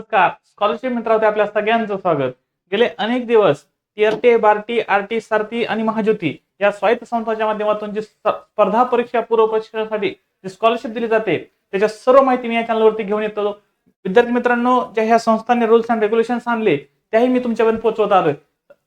नमस्कार. स्कॉलरशिप मित्रावरती आपल्या सगळ्यांचं स्वागत. गेले अनेक दिवस टीआरटी बार्टी आरटी सारथी आणि महाज्योती या स्वायत्त संस्थांच्या माध्यमातून जी स्पर्धा परीक्षा पूर्व प्रशिक्षणासाठी जी स्कॉलरशिप दिली जाते त्याच्या सर्व माहिती मी या चॅनलवरती घेऊन येतो. विद्यार्थी मित्रांनो ज्या ह्या संस्थांनी रूल्स अँड रेग्युलेशन्स आणले त्याही मी तुमच्यापर्यंत पोहोचवत आलोय.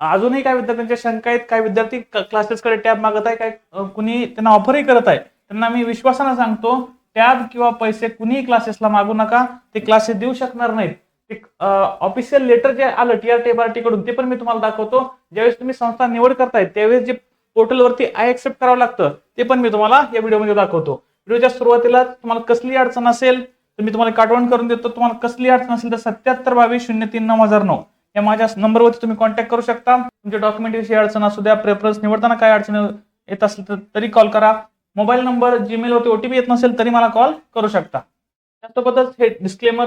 अजूनही काय विद्यार्थ्यांच्या शंका आहेत काय विद्यार्थी क्लासेसकडे टॅब मागत आहे काय कुणी त्यांना ऑफरही करत आहे त्यांना मी विश्वासानं सांगतो टॅब किंवा पैसे कुणीही क्लासेसला मागू नका ते क्लासेस देऊ शकणार नाहीत. एक ऑफिशियल लेटर जे आलं टी आर टी बार्टी कडून ते पण मी तुम्हाला दाखवतो. ज्यावेळेस तुम्ही संस्था निवड करताय त्यावेळेस जे पोर्टलवरती आय एक्सेप्ट करावं लागतं ते पण मी तुम्हाला या व्हिडिओमध्ये दाखवतो. व्हिडिओच्या सुरुवातीला तुम्हाला कसली अडचण असेल तर मी तुम्हाला काटवण करून देतो तुम्हाला कसली अडचण असेल तर सत्याहत्तर बावीस शून्य तीन नऊ हजार नऊ या माझ्या नंबरवरती तुम्ही कॉन्टॅक्ट करू शकता. तुमच्या डॉक्युमेंटविषयी अडचण असू द्या प्रेफरन्स निवडताना काय अडचण येत असेल तर तरी कॉल करा. मोबाईल नंबर जीमेलवरती ओटीपी येत नसेल तरी मला कॉल करू शकता. त्यासोबतच हे डिस्क्लेमर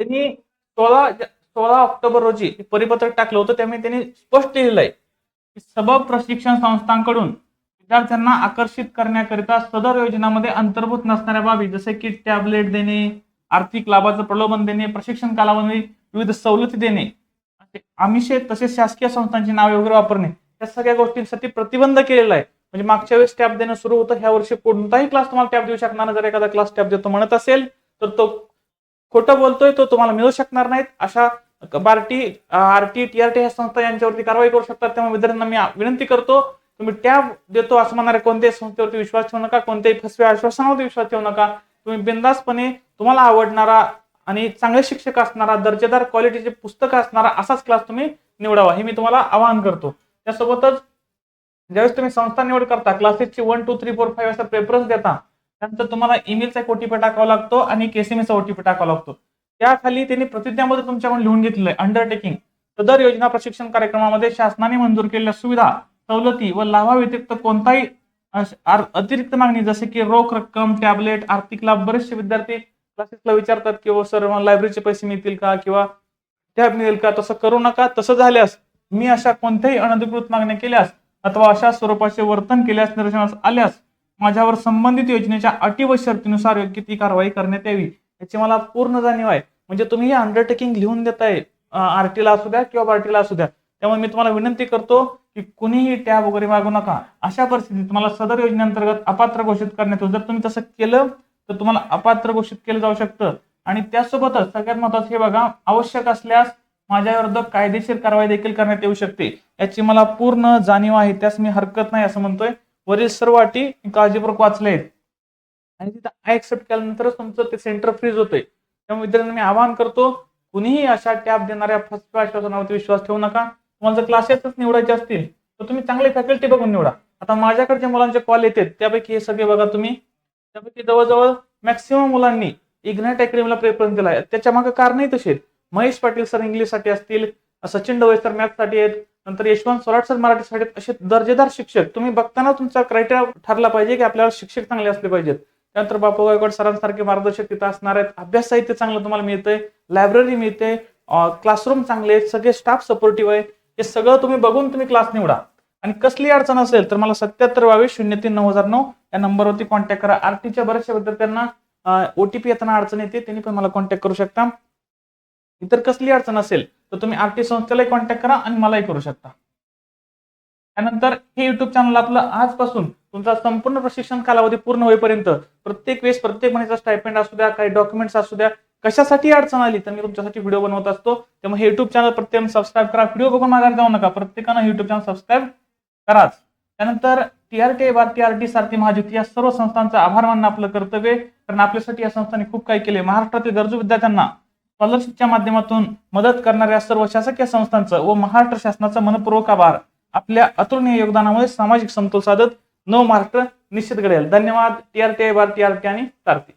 त्यांनी सोळा सोळा ऑक्टोबर रोजी परिपत्रक टाकलं होतं त्यामुळे त्यांनी स्पष्ट लिहिलंय की सबब प्रशिक्षण संस्थांकडून विद्यार्थ्यांना आकर्षित करण्याकरिता सदर योजनामध्ये अंतर्भूत नसणाऱ्या बाबी जसे की टॅबलेट देणे आर्थिक लाभाचं प्रलोभन देणे प्रशिक्षण कालावधी विविध सवलती देणे आमिषे तसेच शासकीय संस्थांची नावे वगैरे वापरणे या सगळ्या गोष्टींसाठी प्रतिबंध केलेला आहे. म्हणजे मागच्या वेळेस टॅप देणं सुरू होतं ह्या वर्षी कोणताही क्लास तुम्हाला टॅप देऊ शकणार जर एखादा क्लास टॅप देतो म्हणत असेल तर तो खोटं बोलतोय तो तुम्हाला मिळू शकणार नाहीत. अशा पार्टी आरटी टीआरटी ह्या संस्था यांच्यावरती कारवाई करू शकतात. त्यामुळे विद्यार्थ्यांना मी विनंती करतो तुम्ही टॅब देतो असं म्हणणाऱ्या कोणत्याही संस्थेवरती विश्वास ठेवू नका कोणत्याही फसव्या आश्वासनावरती विश्वास ठेवू नका. तुम्ही बिंदासपणे तुम्हाला आवडणारा आणि चांगले शिक्षक असणारा दर्जेदार क्वालिटीचे पुस्तक असणारा असाच क्लास तुम्ही निवडावा. हे मी तुम्हाला आवाहन करतो. त्यासोबतच ज्यावेळेस तुम्ही संस्था निवड करता क्लासेसची one two three four five असा प्रेफरन्स देता त्यानंतर तुम्हाला ईमेलचा एक ओटीपी टाकावा लागतो आणि केसीएमचा ओटीपी टाकावा लागतो. त्याखाली त्यांनी प्रतिज्ञामध्ये तुमच्याकडून लिहून घेतलंय आहे अंडरटेकिंग सदर योजना प्रशिक्षण कार्यक्रमामध्ये शासनाने मंजूर केलेल्या सुविधा सवलती व लाभाव्यतिरिक्त कोणताही अतिरिक्त मागणी जसे की रोख रक्कम टॅबलेट आर्थिक लाभ बरेचसे विद्यार्थी क्लासेसला विचारतात की सर मला लायब्ररीचे पैसे मिळतील का? किंवा टॅब मिळेल का? तसं करू नका. तसं झाल्यास मी अशा कोणत्याही अनधिकृत मागण्या केल्यास अथवा अशा स्वरूपाचे वर्तन केल्यास निदर्शनास आल्यास माझ्यावर संबंधित योजनेच्या अटी व शर्तीनुसार योग्य ती कारवाई करण्यात यावी याची मला पूर्ण जाणीव आहे. म्हणजे तुम्ही हे अंडरटेकिंग लिहून देताय आरटीला असू द्या किंवा पार्टीला असू द्या. त्यामुळे मी तुम्हाला विनंती करतो की कुणीही टॅब वगैरे मागू नका. अशा परिस्थितीत तुम्हाला सदर योजनेअंतर्गत अपात्र घोषित करण्यात जर तुम्ही तसं केलं तर तुम्हाला अपात्र घोषित केलं जाऊ शकतं. आणि त्यासोबतच सगळ्यात महत्वाचं हे बघा आवश्यक असल्यास माझ्याविरुद्ध कायदेशीर कारवाई देखील करण्यात येऊ शकते. याची मला पूर्ण जाणीव आहे त्यास मी हरकत नाही असं म्हणतोय. वरील सर्व अटी मी काळजीपूर्वक वाचले आहेत. आणि तिथं आय एक्सेप्ट केल्यानंतरच तुमचं ते सेंटर फ्रीज होतंय. त्यामुळे विद्यार्थ्यांना मी आवाहन करतो कुणीही अशा टॅब देणाऱ्या फसव्या आश्वासनावरती विश्वास ठेवू नका. तुम्हाला जर क्लासेसच निवडायचे असतील तर तुम्ही चांगले फॅकल्टी बघून निवडा. आता माझ्याकडच्या मुलांचे कॉल येतात त्यापैकी हे सगळे बघा तुम्ही. त्यापैकी जवळजवळ मॅक्सिमम मुलांनी इग्नाइट अकॅडमीला प्रेफरन्स दिला आहे त्याच्यामागे कारणही तसे आहेत. महेश पाटील सर इंग्लिशसाठी असतील सचिन डवळे सर मॅथसाठी आहेत नंतर यशवंत सोराट सर मराठी शाळेत असे दर्जेदार शिक्षक. तुम्ही बघताना तुमचा क्रायटेरिया ठरला पाहिजे की आपल्याला शिक्षक चांगले असले पाहिजेत. त्यानंतर बापू गायकवाड सरांसारखे मार्गदर्शक तिथं असणार आहेत. अभ्यास साहित्य चांगलं तुम्हाला मिळतंय. लायब्ररी मिळते. क्लासरूम चांगले आहेत. सगळे स्टाफ सपोर्टिव्ह आहे. हे सगळं तुम्ही बघून तुम्ही क्लास निवडा. आणि कसली अडचण असेल तर मला सत्याहत्तर बावीस शून्य तीन नऊ हजार नऊ या नंबरवरती कॉन्टॅक्ट करा. आरटीच्या बऱ्याचशा विद्यार्थ्यांना ओटीपी येताना अडचण येते. त्यांनी पण मला कॉन्टॅक्ट करू शकता. इतर कसली अडचण असेल तर तुम्ही आरटी संस्थेलाही कॉन्टॅक्ट करा आणि मलाही करू शकता. त्यानंतर हे युट्यूब चॅनल आपलं आजपासून तुमचा संपूर्ण प्रशिक्षण कालावधी पूर्ण होईपर्यंत प्रत्येक वेळेस प्रत्येक महिन्याचा स्टायपेंड असू द्या काही डॉक्युमेंट्स असू द्या कशासाठी अडचण आली तर मी तुमच्यासाठी व्हिडिओ बनवत असतो. त्यामुळे हे युट्यूब चॅनल प्रत्येक सबस्क्राईब करा. व्हिडिओ बघून मागायला जाऊ नका. प्रत्येकानं युट्यूब चॅनल सबस्क्राईब कराच. त्यानंतर टीआरटी बार टीआरटी सारथी महाज्योती या सर्व संस्थांचा आभार मानणं आपलं कर्तव्य कारण आपल्यासाठी या संस्थांनी खूप काही केले महाराष्ट्रातील गरजू विद्यार्थ्यांना स्कॉलरशिपच्या माध्यमातून मदत करणाऱ्या सर्व शासकीय संस्थांचं व महाराष्ट्र शासनाचा मनपूर्वक आभार. आपल्या अतुलनीय योगदानामुळे सामाजिक समतोल साधत नव महाराष्ट्र निश्चित घडेल. धन्यवाद. टी आर टी टीआरटी बार टी आणि तारती.